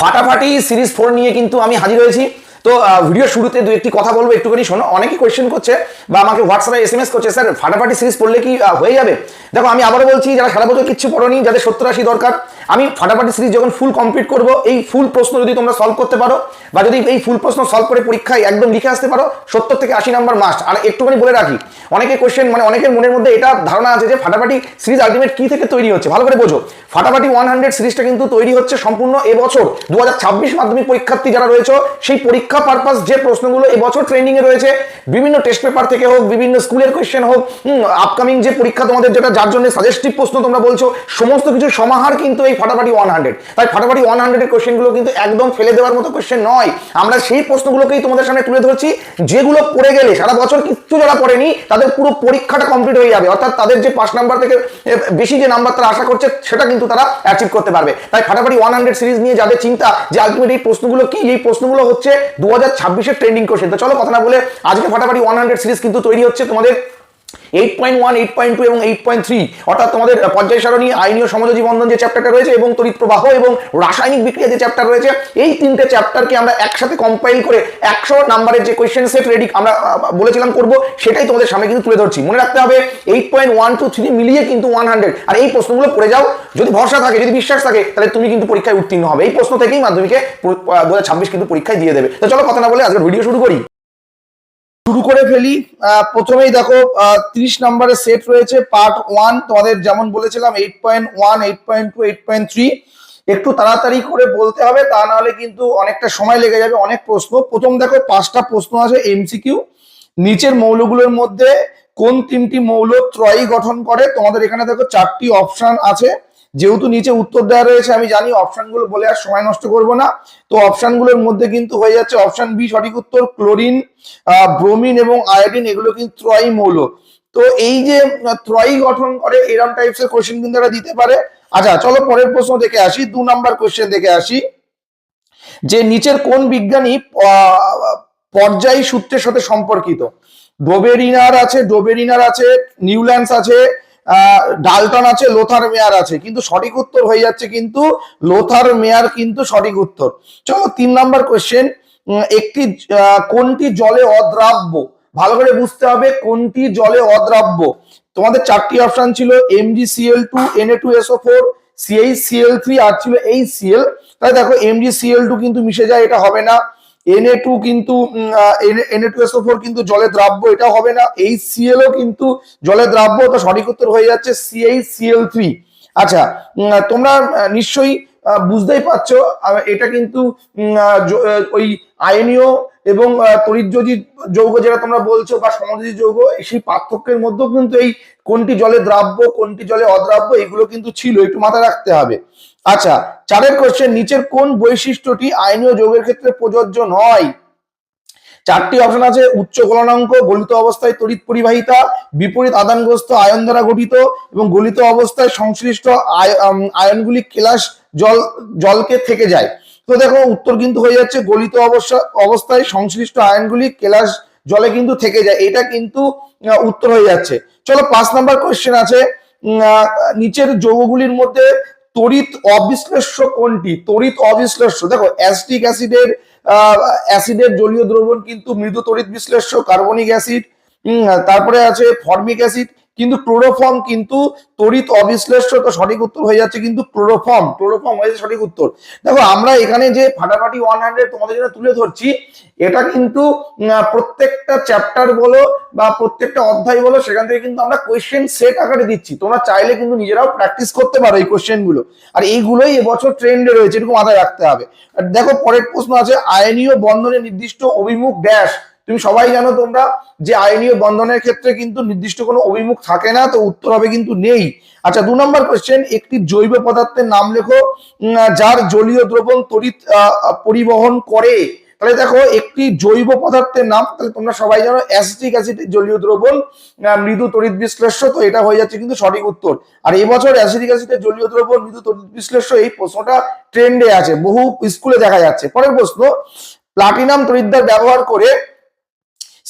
ফাটাফাটি series four নিয়ে কিন্তু আমি হাজির হয়েছি। তো ভিডিও শুরুতে দু একটি কথা বলব, একটুখানি শোনো। অনেকে কোয়েশ্চেন করছে বা আমাকে হোয়াটসঅ্যাপে এস এম এস করছে, স্যার, ফাটাফাটি সিরিজ পড়লে কি হয়ে যাবে? দেখো, আমি আবারও বলছি, যারা সারা বছর কিচ্ছু পড়োনি, যাদের সত্তর আশি দরকার, আমি ফাটাফাটি সিরিজ যখন ফুল কমপ্লিট করব, এই ফুল প্রশ্ন যদি তোমরা সলভ করতে পারো, বা যদি এই ফুল প্রশ্ন সলভ করে পরীক্ষায় একদম লিখে আসতে পারো, সত্তর থেকে আশি নাম্বার মাস্ট আর একটুখানি বলে রাখি, অনেকে কোয়েশ্চেন মানে অনেকের মনের মধ্যে এটা ধারণা আছে যে ফাটাফাটি সিরিজ আলটিমেট কি থেকে তৈরি হচ্ছে? ভালো করে বোঝো। ফাটাফাটি ওয়ান হান্ড্রেড সিরিজটা কিন্তু তৈরি হচ্ছে সম্পূর্ণ এবছর। দু হাজার ছাব্বিশ মাধ্যমিক পরীক্ষার্থী যারা রয়েছে, সেই পরীক্ষা পারপাস যে প্রশ্নগুলো এবছর ট্রেন্ডিং এ রয়েছে, বিভিন্ন টেস্ট পেপার থেকে হোক, বিভিন্ন স্কুলের কোয়েশ্চেন হোক আপকামিং যে পরীক্ষা তোমাদের যেটা, যার জন্য সাজেস্টিভ প্রশ্ন তোমরা বলছো, সমস্ত কিছু সমাহার কিন্তু এই ফাটাফাটি ওয়ান হান্ড্রেড তাই ফাটাফাটি ওয়ান হান্ড্রেডের কোয়েশ্চেনগুলো কিন্তু একদম ফেলে দেওয়ার মতো কোয়েশ্চেন নয়। আমরা সেই প্রশ্নগুলোকেই তোমাদের সামনে তুলে ধরছি, যেগুলো পড়ে গেলে, সারা বছর কিচ্ছু যারা পড়েনি, তাদের পুরো পরীক্ষাটা কমপ্লিট হয়ে যাবে। অর্থাৎ তাদের যে পাঁচ নাম্বার থেকে বেশি যে নাম্বার তারা আশা করছে, সেটা কিন্তু তারা অ্যাচিভ করতে পারবে। তাই ফাটাফাটি ওয়ান হান্ড্রেড সিরিজ নিয়ে যাদের চিন্তা যে আলটিমেট এই প্রশ্নগুলো কি, এই প্রশ্নগুলো হচ্ছে দু হাজার ছাব্বিশের ট্রেন্ডিং কোশ্চেন তো চলো কথা না বলে আজকে ফাটাফাটি ওয়ান হান্ড্রেড সিরিজ কিন্তু তৈরি হচ্ছে তোমাদের eight point one eight point two এবং এইট পয়েন্ট থ্রি অর্থাৎ তোমাদের পর্যায় সারণী, আইনীয় বন্ধন যে চ্যাপ্টারটা রয়েছে এবং প্রবাহ এবং রাসায়নিক বিক্রিয়া যে চ্যাপ্টার রয়েছে, এই তিনটে চ্যাপ্টারকে আমরা একসাথে কম্পাইল করে একশো নাম্বারের যে কোয়েশ্চেন সেট রেডি আমরা বলেছিলাম করব, সেটাই তোমাদের সামনে কিন্তু তুলে ধরছি। মনে রাখতে হবে eight point one two three মিলিয়ে কিন্তু ওয়ান হান্ড্রেড আর এই প্রশ্নগুলো পড়ে যাও, যদি ভরসা থাকে, যদি বিশ্বাস থাকে, তাহলে তুমি কিন্তু পরীক্ষায় উত্তীর্ণ হবে। এই প্রশ্ন থেকেই মাধ্যমিকে দু হাজার ছাব্বিশ কিন্তু পরীক্ষায় দিয়ে দেবে। তো চলো কথা না বলে আজকে ভিডিও শুরু করি। শুরু করে ফেলি। প্রথমেই দেখো ত্রিশ নম্বরের সেট রয়েছে পার্ট ওয়ান তোমাদের যেমন বলেছিলাম eight point one eight point two eight point three একটু তাড়াতাড়ি করে বলতে হবে, তা নাহলে কিন্তু অনেকটা সময় লেগে যাবে, অনেক প্রশ্ন। প্রথম দেখো, পাঁচটা প্রশ্ন আছে এমসিকিউ নিচের মৌলগুলোর মধ্যে কোন তিনটি মৌল ত্রয়ী গঠন করে? তোমাদের এখানে দেখো, চারটি অপশন আছে। যেহেতু নিচে উত্তর দেওয়া রয়েছে, আমি জানি অপশনগুলো বলে আর সময় নষ্ট করব না। তো অপশনগুলোর মধ্যে কিন্তু হয়ে যাচ্ছে অপশন বি সঠিক উত্তর ক্লোরিন ব্রোমিন এবং আয়োডিন এগুলো কিন্তু ত্রয়ী মৌল। তো এই যে ত্রয়ী গঠন করে এরকম টাইপস এর কোশ্চেন কিন্তু এরা দিতে পারে। আচ্ছা চলো পরের প্রশ্ন দেখে আসি, দু নাম্বার কোশ্চেন দেখে আসি। যে নিচের কোন বিজ্ঞানী পর্যায়ী সূত্রের সাথে সম্পর্কিত? ডোবেরিনার আছে ডোবেরিনার আছে, নিউল্যান্ডস আছে ডালটন আছে, লোথার মেয়ার আছে, কিন্তু সঠিক উত্তর হয়ে যাচ্ছে কিন্তু লোথার মেয়ার কিন্তু সঠিক উত্তর। চলো তিন নাম্বার কোয়েশ্চেন একটি কোনটি জলে অদ্রাব্য? ভালো করে বুঝতে হবে কোনটি জলে অদ্রাব্য। তোমাদের চারটি অপশন ছিল MG CL two NA two SO four CH CL three আর ছিল এই সিএল তাই দেখো এমজি সিএল টু কিন্তু মিশে যায়, এটা হবে না। এনএ টু কিন্তু এনএ টু এসও ফোর কিন্তু জলে দ্রাব্য এটা হবে না। এই সিএলও কিন্তু জলে দ্রাব্য তো সঠিক উত্তর হয়ে যাচ্ছে সিএইচ সিএল থ্রি আচ্ছা তোমরা নিশ্চয়ই বুঝতেই পারছ এটা কিন্তু ওই আয়নীয় এবং আহ, যৌগ যেটা তোমরা বলছো বা সমযোজী যৌগ সেই পার্থক্যের মধ্যেও কিন্তু এই কোনটি জলে দ্রাব্য কোনটি জলে অদ্রাব্য এগুলো কিন্তু ছিল একটু মাথায় রাখতে হবে। আচ্ছা চারের কোশ্চেন নিচের কোন বৈশিষ্ট্যটি আইনীয় যৌগের ক্ষেত্রে প্রযোজ্য নয়? চারটি অপশন আছে, উচ্চ গলনাঙ্ক, গলিত অবস্থায় তড়িৎ পরিবাহিতা, বিপরীত আদানগ্রস্ত আয়ন দ্বারা গঠিত, এবং গলিত অবস্থায় সংশ্লিষ্ট আয়- আয়নগুলি কেলাস জল, জলকে থেকে যায়। তো দেখো, উত্তর কিন্তু হয়ে যাচ্ছে, গলিত অবস্থা অবস্থায় সংশ্লিষ্ট আয়নগুলি কেলাস জলে কিন্তু থেকে যায়। এটা কিন্তু উত্তর হয়ে যাচ্ছে। চলো, পাঁচ নাম্বার কোয়েশ্চেন আছে। নিচের যৌগগুলির মধ্যে তড়িৎ অবিশ্লেষ্য কোনটি? তড়িৎ অবিশ্লেষ্য। দেখো, অ্যাসটিক অ্যাসিডের অ্যাসিডের জলীয় দ্রবণ কিন্তু মৃদু তড়িৎ বিশ্লেষ্য, কার্বনিক অ্যাসিড তারপরে আছে ফর্মিক অ্যাসিড। কিন্তু ক্লোরোফর্ম কিন্তু তড়িৎ অবিশ্লেষ্য তো সঠিক উত্তর হয়ে যাচ্ছে, কিন্তু ক্লোরোফর্ম ক্লোরোফর্ম হয়েছে সঠিক উত্তর। দেখো, আমরা এখানে যে ফাটাফাটি ওয়ান হান্ড্রেড তোমাদের জন্য তুলে ধরছি, এটা কিন্তু প্রত্যেকটা চ্যাপ্টার বলো বা প্রত্যেকটা অধ্যায় বলো, সেখান থেকে কিন্তু আমরা কোয়েশ্চেন সেট আকারে দিচ্ছি। তোমরা চাইলে কিন্তু নিজেরাও প্র্যাকটিস করতে পারো এই কোয়েশ্চেনগুলো। আর এইগুলোই এবছর ট্রেন্ডে রয়েছে এরকম মাথায় রাখতে হবে। আর দেখো, পরের প্রশ্ন আছে, আয়নীয় বন্ধনে নির্দিষ্ট অভিমুখ ড্যাশ তুমি সবাই জানো তোমরা যে আইনীয় বন্ধনের ক্ষেত্রে কিন্তু নির্দিষ্ট কোনো অভিমুখ থাকে না, তো উত্তর হবে কিন্তু নেই। আচ্ছা দু নম্বর কোয়েশ্চেন একটি জৈব পদার্থের নাম লেখো যার জলীয় দ্রবণ তড়িৎ পরিবহন করে। তাহলে দেখো, একটি জৈব পদার্থের নাম, তাহলে তোমরা সবাই জানো অ্যাসিটিক অ্যাসিড জলীয় দ্রবণ মৃদু তড়িৎ বিশ্লেষ্য, তো এটা হয়ে যাচ্ছে কিন্তু সঠিক উত্তর। আর এবছর অ্যাসিটিক অ্যাসিডের জলীয় দ্রবণ, মৃদু তড়িৎ বিশ্লেষ্য, এই প্রশ্নটা ট্রেন্ডে আছে, বহু স্কুলে দেখা যাচ্ছে। পরের প্রশ্ন প্লাটিনাম তড়িৎদ্বার ব্যবহার করে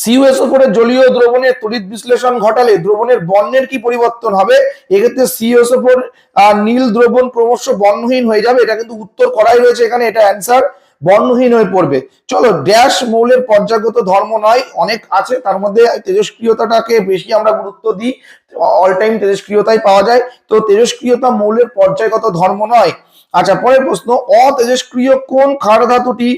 সিইউএসও করে জলীয় দ্রবণের তড়িৎ বিশ্লেষণ ঘটালে দ্রবণের বর্ণের কি পরিবর্তন হবে? এক্ষেত্রে সিইউএসও ফোর নীল দ্রবণ ক্রমশ বর্ণহীন হয়ে যাবে। এটা কিন্তু উত্তর করাই রয়েছে এখানে, এটা অ্যান্সার বর্ণহীন হয়ে পড়বে। চলো ড্যাশ মৌলের পর্যায়গত ধর্ম নয়, অনেক আছে, তার মধ্যে তেজস্ক্রিয়তাটাকে বেশি আমরা গুরুত্ব দিই। অল টাইম তেজস্ক্রিয়তাই পাওয়া যায়। তো তেজস্ক্রিয়তা মৌলের পর্যায়গত ধর্ম নয় আচ্ছা পরের প্রশ্ন অতেজস্ক্রিয় কোন ক্ষার ধাতুটি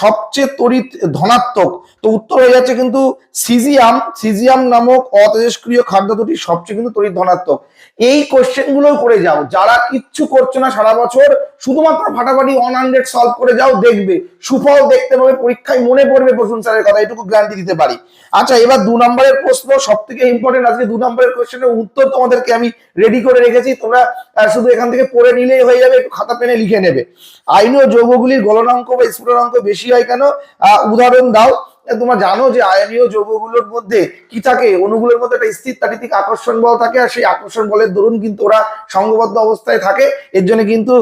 সবচেয়ে তড়িৎ ধনাত্মক? তো উত্তর হয়ে যাচ্ছে কিন্তু সিজিয়াম। সিজিয়াম নামক অতেজস্ক্রিয় ক্ষার ধাতুটি সবচেয়ে কিন্তু তড়িৎ ধনাত্মক। এই কোশ্চেনগুলো করে যাও। যারা কিচ্ছু করছ না সারা বছর, শুধুমাত্র ফাটাফাটি ওয়ান হান্ড্রেড সলভ করে যাও, দেখবে। সুফল দেখতে পাবে, পরীক্ষায় মনে পড়বে প্রসূন স্যারের কথা, এটুকু গ্যারান্টি দিতে পারি। আচ্ছা এবার দু নম্বরের প্রশ্ন সব থেকে ইম্পর্টেন্ট আজকে দু নম্বরের কোশ্চেনের উত্তর তোমাদেরকে আমি রেডি করে রেখেছি। তোমরা শুধু এখান থেকে পড়ে নিলেই হয়ে যাবে, একটু খাতা পেনে লিখে নেবে। আইনীয় যৌগগুলির গলনাঙ্ক বা স্ফুটনাঙ্ক বেশি হয় কেন? উদাহরণ দাও। তোমরা জানো যে আয়নীয় যৌগগুলোর মধ্যে কি থাকে? অণুগুলোর মধ্যে একটা স্থির তারিতিক আকর্ষণ বল থাকে, আর সেই আকর্ষণ বলের দরুন কিন্তু ওরা সংঘবদ্ধ অবস্থায় থাকে। এর জন্য কিন্তু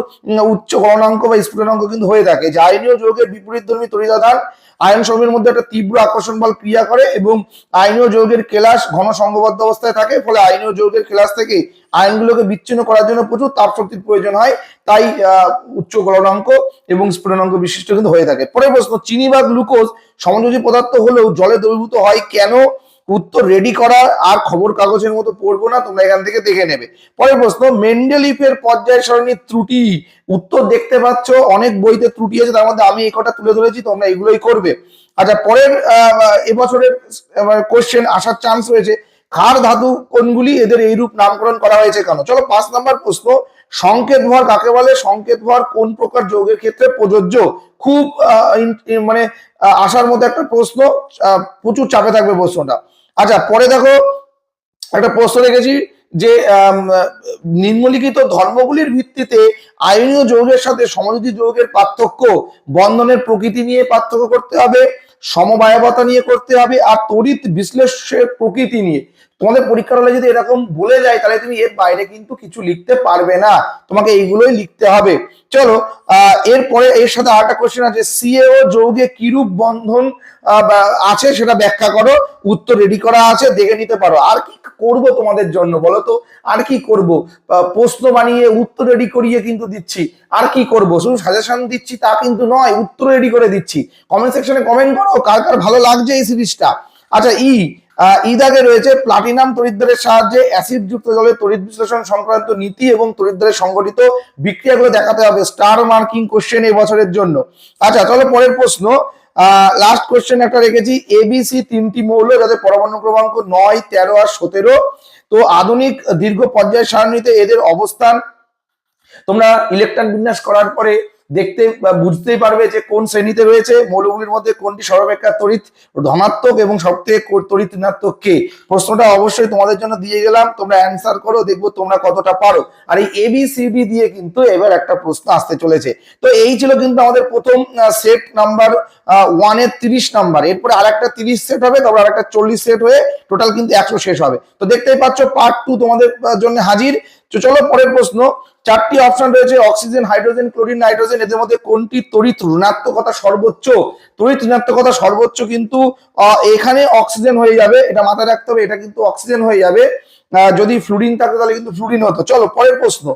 উচ্চ গণনাঙ্ক বা স্ফুটনাঙ্ক কিন্তু হয়ে থাকে। যে আয়নীয় যৌগের বিপরীত ধর্মী তরিদাধান আয়ন সমূহের মধ্যে একটা তীব্র আকর্ষণ বল ক্রিয়া করে এবং আয়নীয় যৌগের কেলাস ঘন সংঘবদ্ধ অবস্থায় থাকে, ফলে আয়নীয় যৌগের কেলাস থেকে আয়নগুলোকে বিচ্ছিন্ন করার জন্য প্রচুর তাপশক্তির প্রয়োজন হয়, তাই উচ্চ গলনাঙ্ক এবং স্ফুটনাঙ্ক বিশিষ্ট কিন্তু হয়ে থাকে। পরের প্রশ্ন, চিনি বা গ্লুকোজ সমযোজী পদার্থ হলেও জলে দ্রবীভূত হয় কেন? উত্তর রেডি করা, আর খবর কাগজের মতো পড়ব না, তোমরা এখান থেকে দেখে নেবে। পরের প্রশ্ন মেন্ডেলিফের পর্যায় সারণীর ত্রুটি, উত্তর দেখতে পাচ্ছ, অনেক বইতে ত্রুটি আছে, তার মধ্যে আমি এই কটা তুলে ধরেছি, তোমরা এগুলোই করবে। আচ্ছা পরের এবছরের কোশ্চেন আসার চান্স রয়েছে, খার ধাতু কোনগুলি, এদের এইরূপ নামকরণ করা হয়েছে কেন? চলো, পাঁচ নাম্বার প্রশ্ন, সংকেত ভর কাকে বলে? সংকেত ভর কোন প্রকার যৌগের ক্ষেত্রে প্রযোজ্য? খুব মানে আসার মধ্যে একটা প্রশ্ন প্রচুর চাপে থাকবে প্রশ্নটা। আচ্ছা পরে দেখো একটা প্রশ্ন রেখেছি যে নিম্নলিখিত ধর্মগুলির ভিত্তিতে আইনীয় যৌগের সাথে সমযোজী যৌগের পার্থক্য বন্ধনের প্রকৃতি নিয়ে পার্থক্য করতে হবে, সমবায়বতা নিয়ে করতে হবে আর তড়িৎ বিশ্লেষের প্রকৃতি নিয়ে। তোমাদের পরীক্ষার হলে যদি এরকম বলে যায়, তাহলে তুমি এর বাইরে কিন্তু কিছু লিখতে পারবে না। তোমাকে এইগুলোই লিখতে হবে। চলো এরপরে এর সাথে আরেকটা কোশ্চেন আছে। সিএও যৌগে কিরূপ বন্ধন আছে সেটা ব্যাখ্যা করো। উত্তর রেডি করা আছে, দেখে নিতে পারো। আর কি করব তোমাদের জন্য বলো তো? আর কি করব? প্রশ্ন বানিয়ে উত্তর রেডি করিয়ে কিন্তু দিচ্ছি। আর কি করব? শুধু সাজেশন দিচ্ছি তা কিন্তু নয়, উত্তর রেডি করে দিচ্ছি। কমেন্ট সেকশনে কমেন্ট করো, কার কার ভালো লাগছে এই সিরিজটা আচ্ছা ই ই দাগে রয়েছে প্লাটিনাম তড়িৎদ্বারের সাহায্যে অ্যাসিড যুক্ত জলে তড়িৎ বিশ্লেষণ সংক্রান্ত নীতি এবং তড়িৎদ্বারের সংগঠিত বিক্রিয়াগুলো দেখাতে হবে। স্টার মার্কিং কোশ্চেন এই বছরের জন্য। আচ্ছা চলো পরের প্রশ্ন। লাস্ট কোশ্চেন একটা রেখেছি। এবিসি তিনটি মৌল যাদের পরমাণু ক্রমাঙ্ক নয়, তেরো আর সতেরো। তো আধুনিক দীর্ঘ পর্যায় সারণীতে এদের অবস্থান তোমরা ইলেকট্রন বিন্যাস করার পরে দেখতে বুঝতেই পারবে যে কোন শ্রেণীতে রয়েছে, মৌলগুলির মধ্যে কোনটি সর্বাপেক্ষা তড়িৎ, ধনাত্মক এবং সবথেকে তড়িৎ ঋণাত্মক কে? প্রশ্নটা অবশ্যই তোমাদের জন্য দিয়ে গেলাম, তোমরা অ্যান্সার করো, দেখব তোমরা কতটা পারো। আর এই এবিসিডি দিয়ে কিন্তু এবার একটা প্রশ্ন আসতে চলেছে। তো এই ছিল কিন্তু আমাদের প্রথম সেট নাম্বার ওয়ানের তিরিশ নাম্বার এরপরে আর একটা তিরিশ সেট হবে, তারপর আর একটা চল্লিশ সেট হয়ে টোটাল কিন্তু একশো শেষ হবে। তো দেখতেই পাচ্ছ পার্ট টু তোমাদের জন্য হাজির। তো চলো পরের প্রশ্ন। চারটি অপশন রয়েছে অক্সিজেন হাইড্রোজেন ক্লোরিন নাইট্রোজেন এদের মধ্যে কোনটি তড়িৎ ঋণাত্মকতা সর্বোচ্চ? তড়িৎ ঋণাত্মকতা সর্বোচ্চ কিন্তু এখানে অক্সিজেন হয়ে যাবে, এটা মাথায় রাখতে হবে, এটা কিন্তু অক্সিজেন হয়ে যাবে। যদি ফ্লুরিন থাকতো তাহলে কিন্তু ফ্লুরিন হতো। চলো পরের প্রশ্ন।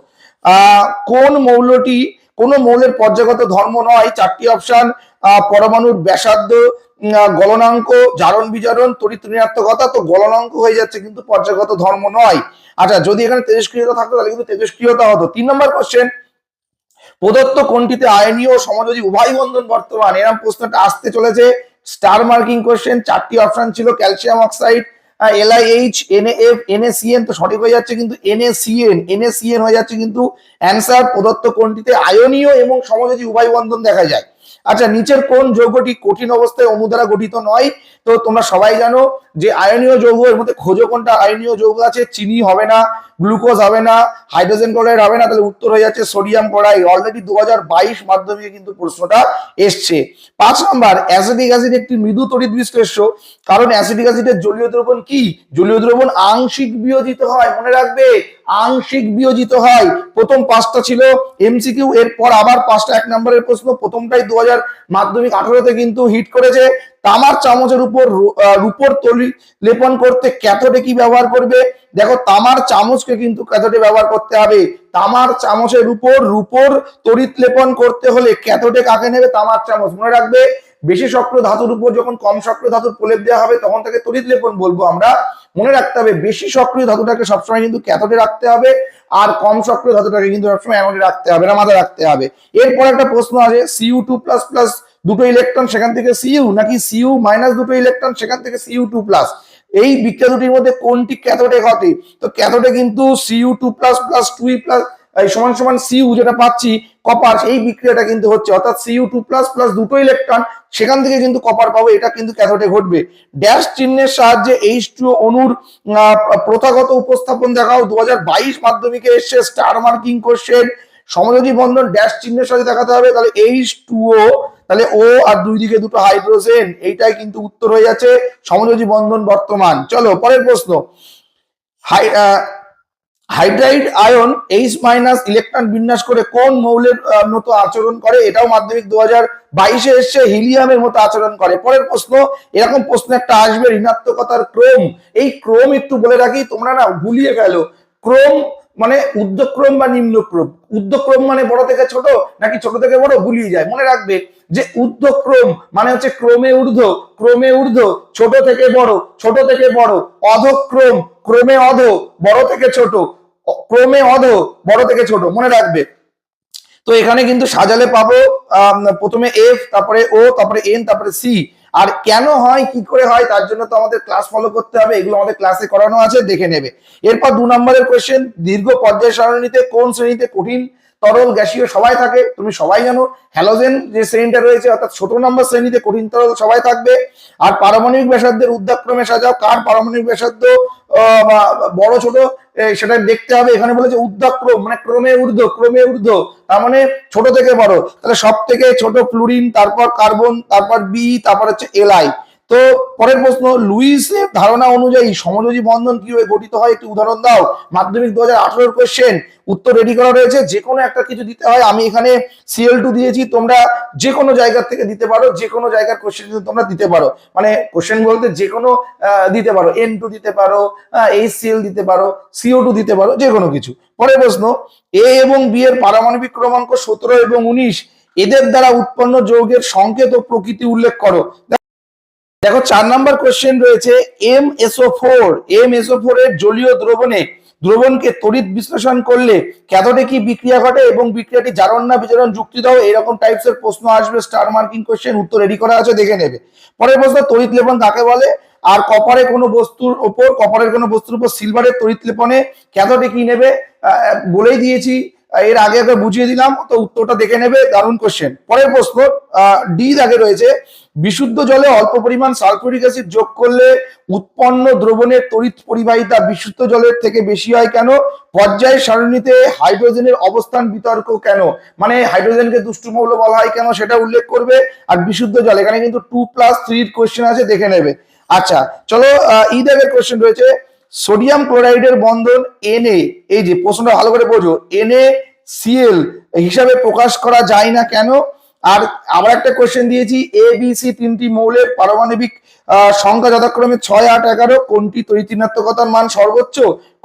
কোন মৌলটি, কোন মৌলের পর্যাগত ধর্ম নয়, চারটি অপশন পরমাণুর ব্যাসার্ধ গলনাঙ্ক, জারণ বিজারণ, তড়িৎ তো গলনাঙ্ক হয়ে যাচ্ছে, কিন্তু পর্যায়গত ধর্ম নয়। আচ্ছা যদি এখানে তেজস্ক্রিয়তা থাকতো, তাহলে কিন্তু তেজস্ক্রিয়তা হতো। তিন নম্বর কোশ্চেন প্রদত্ত কোনটিতে আয়নীয় ও সমযোজী উভয় বন্ধন বর্তমান? এরকম প্রশ্নটা আসতে চলেছে। স্টার মার্কিং কোশ্চেন চারটি অপশন ছিল calcium oxide LIH NAF NACN তো সঠিক হয়ে যাচ্ছে কিন্তু এনএসিএন এনএসিএন হয়ে যাচ্ছে কিন্তু অ্যান্সার প্রদত্ত কোনটিতে আয়নীয় এবং সমযোজী উভয় বন্ধন দেখা যায়? আচ্ছা নিচের কোন যৌগটি কঠিন অবস্থায় অণু দ্বারা গঠিত নয়? তো তোমরা সবাই জানো যে আয়নীয় যৌগ, এর মধ্যে খোঁজো কোনটা? আয়নীয় যৌগ আছে, চিনি হবে না, গ্লুকোজ হবে না, হাইড্রোজেন ক্লোরাইড হবে না, তাহলে উত্তর হয়ে যাচ্ছে সোডিয়াম ক্লোরাইড। অলরেডি দু হাজার বাইশ মাধ্যমিকে কিন্তু প্রশ্নটা এসছে। পাঁচ নম্বর, অ্যাসিডিক অ্যাসিড একটি মৃদু তড়িৎ বিশ্লেষ্য। কারণ অ্যাসিডিক অ্যাসিডের জলীয় দ্রবণ কি? জলীয় দ্রবণ আংশিক বিয়োজিত হয়, মনে রাখবে, আংশিক বিয়োজিত হয়। প্রথম পাঁচটা ছিল এমসিকিউ, এরপর আবার পাঁচটা, এক নম্বরের প্রশ্ন। প্রথমটাই দু হাজার মাধ্যমিক আঠারোতে কিন্তু হিট করেছে। তামার চামচের উপর রু- আহ, তলি লেপন করতে ক্যাথোডে কি ব্যবহার করবে? দেখো তামার চামচকে কিন্তু ক্যাথোডে ব্যবহার করতে হবে। তামার চামচের উপর রূপোর তড়িৎ লেপন করতে হলে ক্যাথোডে কাকে নেবে? তামার চামচ। মনে রাখবে বেশি সক্রিয় ধাতুর উপর যখন কম সক্রিয় ধাতুর প্রলেপ দেওয়া হবে তখন তাকে তড়িৎ লেপন বলব আমরা। মনে রাখতে হবে বেশি সক্রিয় ধাতুটাকে সবসময় কিন্তু ক্যাথোডে রাখতে হবে আর কম সক্রিয় ধাতুটাকে কিন্তু সবসময় অ্যানোডে রাখতে হবে না মাথায় রাখতে হবে। এরপর একটা প্রশ্ন আছে সিউ টু প্লাস প্লাস দুটো ইলেকট্রন সেখান থেকে সিইউ নাকি সিইউ মাইনাস দুটো ইলেকট্রন সেখান থেকে সিইউ টু প্লাস এই বিক্রিয়া দুটির মধ্যে কোনটি ক্যাথোডে ঘটে? তো ক্যাথোডে কিন্তু CU two plus plus two plus সমান সমান সিইউ যেটা পাচ্ছি কপার এই বিক্রিয়াটা কিন্তু হচ্ছে। অর্থাৎ সিইউ টু প্লাস প্লাস দুটো ইলেকট্রন সেখান থেকে কিন্তু কপার পাবো এটা কিন্তু ক্যাথোডে ঘটবে। ড্যাশ চিহ্নের সাহায্যে এইচ টু আহ, প্রথাগত উপস্থাপন দেখাও। দু হাজার বাইশ মাধ্যমিকে এসছে স্টার মার্কিং কোশ্চেন সমযোজী বন্ধন ড্যাশ চিহ্নের সাথে দেখাতে হবে, তাহলে এইচ টু ও তাহলে ও আর দুই দিকে দুটো হাইড্রোজেন এইটাই কিন্তু উত্তর হয়ে যাচ্ছে সমযোজী বন্ধন বর্তমান। চলো, পরের প্রশ্ন। Hi hydride ion H minus electron বিন্যাস করে কোন মৌলের মতো আচরণ করে? এটাও মাধ্যমিক দু হাজার বাইশে এসছে হিলিয়ামের মতো আচরণ করে। পরের প্রশ্ন, এরকম প্রশ্ন একটা আসবে, ঋণাত্মকতার ক্রম। এই ক্রম একটু বলে রাখি, তোমরা না ভুলিয়ে গেল ক্রম মানে উদ্যক্রম বা নিম্নক্রম। উদ্যক্রম মানে বড় থেকে ছোট, নাকি ছোট থেকে বড় ভুলিয়ে যায়? মনে রাখবে যে উদ্যক্রম মানে হচ্ছে ক্রমে ঊর্ধ্ব ক্রমে ঊর্ধ্ব, ছোট থেকে বড়, ছোট থেকে বড়, অধক্রম, ক্রমে অধ, বড় থেকে ছোট ক্রমে অধ, বড় থেকে ছোট, মনে রাখবে। তো এখানে কিন্তু সাজালে পাবো প্রথমে এফ তারপরে ও তারপরে এন তারপরে সি আর কেন হয়, কি করে হয়, তার জন্য তো আমাদের ক্লাস ফলো করতে হবে, এগুলো আমাদের ক্লাসে করানো আছে, দেখে নেবে। এরপর দু নম্বরের কোয়েশ্চেন দীর্ঘ পর্যায় সারণীতে কোন শ্রেণীতে কঠিন তরল গ্যাসীয় সবাই থাকে, তুমি সবাই জানো হ্যালোজেন যে শ্রেণীটা রয়েছে, অর্থাৎ ছোট নম্বর শ্রেণীতে কঠিন তরল সবাই থাকবে, আর পারমাণবিক ব্যাসার্ধের উদ্যাক্রমে সাজাও, কার পারমাণবিক ব্যাসার্ধ বড় ছোট সেটা দেখতে হবে, এখানে বলেছে উদ্যাক্রম মানে ক্রমে ঊর্ধ্ব ক্রমে ঊর্ধ্ব, তার মানে ছোট থেকে বড়, তাহলে সব থেকে ছোট ফ্লুরিন তারপর কার্বন তারপর বি তারপর হচ্ছে এলআই তো পরের প্রশ্ন, লুইসের ধারণা অনুযায়ী সমযোজী বন্ধন কীভাবে গঠিত হয়? একটি উদাহরণ দাও। মাধ্যমিক দু হাজার উত্তর রেডি করা রয়েছে। যে কোনো একটা কিছু দিতে হয়। আমি এখানে সিএল টু দিয়েছি। তোমরা যে কোনো জায়গা থেকে দিতে পারো। যে কোনো জায়গার কোশ্চেন তোমরা দিতে পারো। মানে কোশ্চেন বলতে যে কোনো দিতে পারো। এন টু দিতে পারো এইচ সিএল দিতে পারো সিও টু দিতে পারো যে কোনো কিছু। পরের প্রশ্ন এ এবং বি এর পারমাণবিক ক্রমাঙ্ক সতেরো এবং উনিশ, এদের দ্বারা উৎপন্ন যৌগের সংকেত ও প্রকৃতি উল্লেখ করো। দেখো, চার নাম্বার কোশ্চেন রয়েছে M SO four M SO four এর জলীয় দ্রবণে দ্রবণকে তড়িৎ বিশ্লেষণ করলে ক্যাথোডে কি বিক্রিয়া ঘটে এবং বিক্রিয়াটি জারণ না বিজারণ যুক্তি দাও? এরকম টাইপস এর প্রশ্ন আসবে স্টার মার্কিং কোশ্চেন উত্তর রেডি করা আছে, দেখে নেবে। পরের প্রশ্ন তড়িৎ লেপন কাকে বলে? আর কপারে কোনো বস্তুর ওপর, কপারের কোনো বস্তুর উপর সিলভারের তড়িৎ লেপনে ক্যাথোডে কি নেবে? বলেই দিয়েছি এর আগে একবার বুঝিয়ে দিলাম, তো উত্তরটা দেখে নেবে, দারুণ কোশ্চেন পরের প্রশ্ন ডি দাগে রয়েছে, বিশুদ্ধ জলে অল্প পরিমাণ সালফিউরিক অ্যাসিড যোগ করলে উৎপন্ন দ্রবণের তড়িৎ পরিবাহিতা বিশুদ্ধ জলের থেকে বেশি হয় কেন? পর্যায় সারণীতে হাইড্রোজেনের অবস্থান বিতর্ক কেন? মানে হাইড্রোজেনকে দুষ্টু মৌল বলা হয় কেন সেটা উল্লেখ করবে, আর বিশুদ্ধ জল, এখানে কিন্তু টু প্লাস থ্রির কোশ্চেন আছে, দেখে নেবে। আচ্ছা চলো ই দাগের কোশ্চেন রয়েছে সোডিয়াম ক্লোরাইডের বন্ধন এনএ এই যে প্রশ্নটা ভালো করে বোঝো এনএ সিএল হিসাবে প্রকাশ করা যায় না কেন? আর আবার একটা কোয়েশ্চেন দিয়েছি এ বি সি তিনটি মৌলের পারমাণবিক সংখ্যা যথাক্রমে ছয়, আট, এগারো, কোনটি তরিতিনাত্মকতার মান সর্বোচ্চ,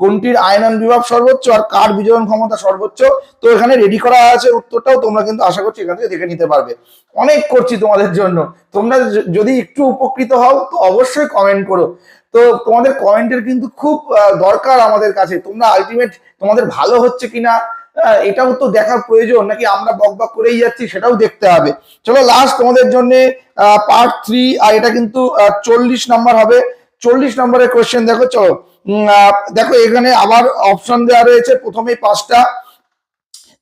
কোনটির আয়নন বিভাব সর্বোচ্চ আর কার বিজয়ন ক্ষমতা সর্বোচ্চ? তো এখানে রেডি করা আছে উত্তরটাও, তোমরা কিন্তু আশা করছি এখান থেকে দেখে নিতে পারবে। অনেক করছি তোমাদের জন্য। তোমরা যদি একটু উপকৃত হও, তো অবশ্যই কমেন্ট করো। তো তোমাদের কমেন্টের কিন্তু খুব দরকার আমাদের কাছে। তোমরা আলটিমেট তোমাদের ভালো হচ্ছে কিনা এটাও তো দেখার প্রয়োজন। নাকি আমরা বক বক করেই যাচ্ছি, সেটাও দেখতে হবে। চলো লাস্ট তোমাদের জন্য পার্ট থ্রি আর এটা কিন্তু চল্লিশ নাম্বার হবে। চল্লিশ নম্বরের কোয়েশ্চেন দেখো, চলো। দেখো, এখানে আবার অপশন দেওয়া রয়েছে, প্রথমেই পাঁচটা।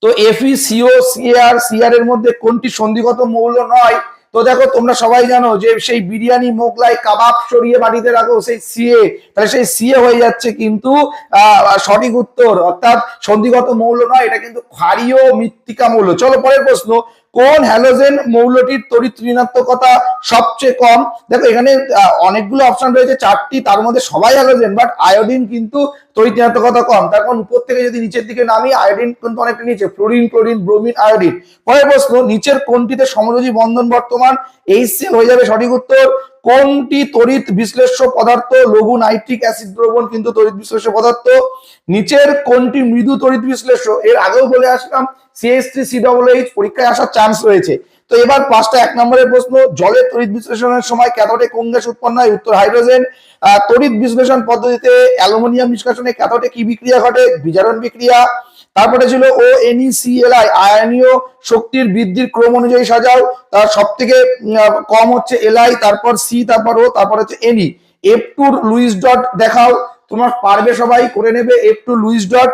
তো এফই সিও সিআর সিআর এর মধ্যে কোনটি সন্ধিগত মৌল নয়? তো দেখো, তোমরা সবাই জানো যে সেই বিরিয়ানি মোগলাই কাবাব সরিয়ে বাড়িতে রাখো, সেই সিএ তাহলে সেই সিএ হয়ে যাচ্ছে কিন্তু সঠিক উত্তর। অর্থাৎ সন্ধিগত মৌল নয়, এটা কিন্তু ক্ষারীয় মৃত্তিকা মৌল। চলো, পরের প্রশ্ন। কোন হ্যালোজেন মৌলটির তড়িৎ ঋণাত্মকতা সবচেয়ে কম? দেখো, এখানে অনেকগুলো অপশন রয়েছে, চারটি, তার মধ্যে সবাই হ্যালোজেন বাট আয়োডিন কিন্তু তৈরিতাত্মকতা কম। তার কারণ উপর থেকে যদি নিচের দিকে নামি আয়োডিন কিন্তু অনেকটা নিচে। ফ্লোরিন ক্লোরিন ব্রোমিন আয়োডিন পরের প্রশ্ন, নিচের কোনটিতে সমযোজী বন্ধন বর্তমান? এই সেল হয়ে যাবে সঠিক উত্তর, কোনটি তড়িৎ বিশ্লেষ্য পদার্থ? লঘু নাইট্রিক অ্যাসিড দ্রবণ কিন্তু তড়িৎ বিশ্লেষ্য পদার্থ। নিচের কোনটি মৃদু তড়িৎ বিশ্লেষ্য? এর আগেও বলে আসলাম CS three C double H পরীক্ষায় আসার চান্স রয়েছে। তো এবার পাঁচটা, এক নম্বরের প্রশ্ন, জলের তড়িৎ বিশ্লেষণের সময় ক্যাথোডে কোন গ্যাস উৎপন্ন হয়? উত্তর, হাইড্রোজেন। তড়িৎ বিশ্লেষণ পদ্ধতিতে অ্যালুমিনিয়াম নিষ্কাশনে ক্যাথোডে কি বিক্রিয়া ঘটে? বিজারণ বিক্রিয়া। তারপরে ছিল ও এনইসিএলআই আয়নীয় শক্তির বৃদ্ধির ক্রম অনুযায়ী সাজাও। তার সব থেকে কম হচ্ছে এলআই তারপর সি তারপর ও তারপর হচ্ছে এনই এফ টুর লুইস ডট দেখাও। তোমার পারবে সবাই, করে নেবে এফ টু লুইস ডট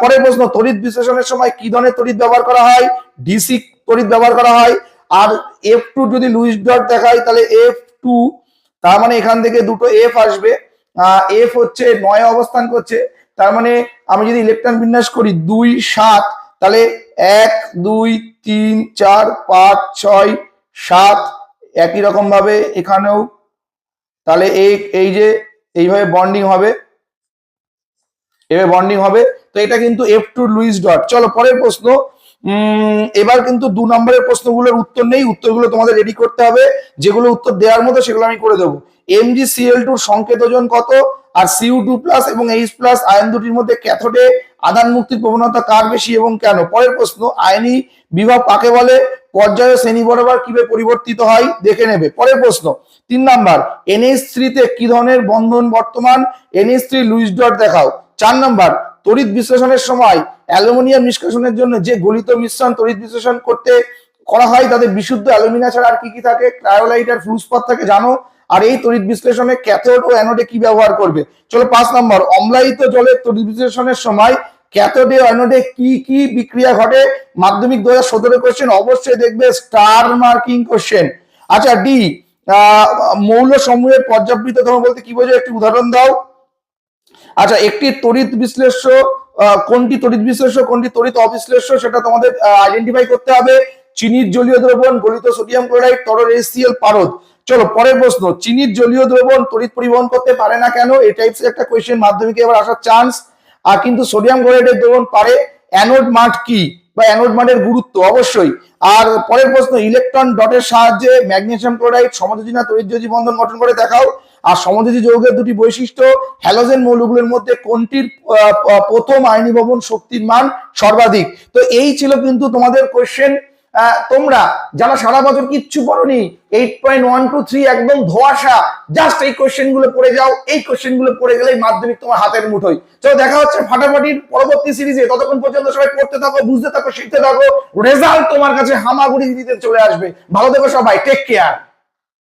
পরের প্রশ্ন, তড়িৎ বিশ্লেষণের সময় কি ধরনের তড়িৎ ব্যবহার করা হয়? ডিসি তড়িৎ ব্যবহার করা হয়। আর এফ টু যদি লুইস ডট দেখাই, তাহলে এফ টু তার মানে এখান থেকে দুটো এফ আসবে। এফ হচ্ছে নয় অবস্থান করছে। তার মানে আমি যদি ইলেকট্রন বিন্যাস করি দুই সাত, তাহলে এক, দুই, তিন, চার, পাঁচ, ছয়, সাত একই রকম ভাবে এখানেও। তাহলে এই যে এইভাবে বন্ডিং হবে, এভাবে বন্ডিং হবে। তো এটা কিন্তু এফ টু লুইস ডট। চলো, পরের প্রশ্ন। এবার কিন্তু দু নম্বরের প্রশ্নগুলোর উত্তর নেই, উত্তরগুলো তোমাদের রেডি করতে হবে। যেগুলো উত্তর দেওয়ার মতো সেগুলো আমি করে দেবো। এমজি সিএল টুর সংকেত ওজন কত? আর সিউ টু প্লাস এবং এইচ প্লাস আয়ন দুটির মধ্যে ক্যাথোডে আদান মুক্তির প্রবণতা কার বেশি এবং কেন? পরের প্রশ্ন, আয়নী বিভাগ কাকে বলে? পর্যায় শ্রেণি বরাবর কীভাবে পরিবর্তিত হয়? দেখে নেবে। পরের প্রশ্ন, তিন নাম্বার এনএস থ্রিতে কি ধরনের বন্ধন বর্তমান? এনএস থ্রি লুইস ডট দেখাও। চার নাম্বার তড়িৎ বিশ্লেষণের সময় অ্যালুমিনিয়াম নিষ্কাশনের জন্য যে গলিত মিশ্রণ তড়িৎ বিশ্লেষণ করতে করা হয় তাদের বিশুদ্ধ অ্যালুমিনিয়া ছাড়া আর কি কি থাকে? ক্রায়োলাইট আর ফ্লুসপাত থাকে, জানো? আর এই তড়িৎ বিশ্লেষণে ক্যাথোড ও অ্যানোডে কি ব্যবহার করবে? চলো পাঁচ নম্বর, অম্লায়িত জলের তড়িৎ বিশ্লেষণের সময় ক্যাথোডে অ্যানোডে কি কি বিক্রিয়া ঘটে? মাধ্যমিক দু হাজার সতেরো কোশ্চেন অবশ্যই দেখবে স্টার মার্কিং কোশ্চেন আচ্ছা ডি মৌল সমূহের পর্যাবৃততম বলতে কি বোঝো একটি উদাহরণ দাও। আচ্ছা একটি তড়িৎ বিশ্লেষ্য কোনটি তড়িৎ বিশ্লেষ্য, কোনটি তড়িৎ অবিশ্লেষ্য সেটা তোমাদের আইডেন্টিফাই করতে হবে। চিনির জলীয় দ্রবণ, গলিত সোডিয়াম ক্লোরাইড, তরল এসিএল পারদ। চলো, পরের প্রশ্ন, চিনির জলীয় দ্রবণ তড়িৎ পরিবহন করতে পারে না কেন? এই টাইপস একটা কোয়েশ্চেন মাধ্যমিকে এবার আসার চান্স আর কিন্তু সোডিয়াম ক্লোরাইডের দ্রবণ পারে। অ্যানোড মাঠ কি? বা অ্যানোড মানের গুরুত্ব, অবশ্যই। আর পরের প্রশ্ন, ইলেকট্রন ডটের সাহায্যে ম্যাগনেশিয়াম ক্লোরাইড সমযোজী না তৈরি বন্ধন গঠন করে দেখাও। আর সমযোজী যৌগের দুটি বৈশিষ্ট্য, হ্যালোজেন মৌলগুলোর মধ্যে কোনটির প্রথম আইনি ভবন শক্তির মান সর্বাধিক? তো এই ছিল কিন্তু তোমাদের কোয়েশ্চেন তোমরা যারা সারা বছর কিচ্ছু পড়নি eight point one two three একদম ধোয়াশা। জাস্ট এই কোয়েশ্চেনগুলো পড়ে যাও। এই কোয়েশ্চেনগুলো পড়ে গেলেই মাধ্যমিক তোমার হাতের মুঠোই চলো দেখা হচ্ছে ফাটাফাটির পরবর্তী সিরিজে ততক্ষণ পর্যন্ত সবাই পড়তে থাকো, বুঝতে থাকো, শিখতে থাকো। রেজাল্ট তোমার কাছে হামাগুড়ি দিতে চলে আসবে। ভালো থেকো সবাই। Take care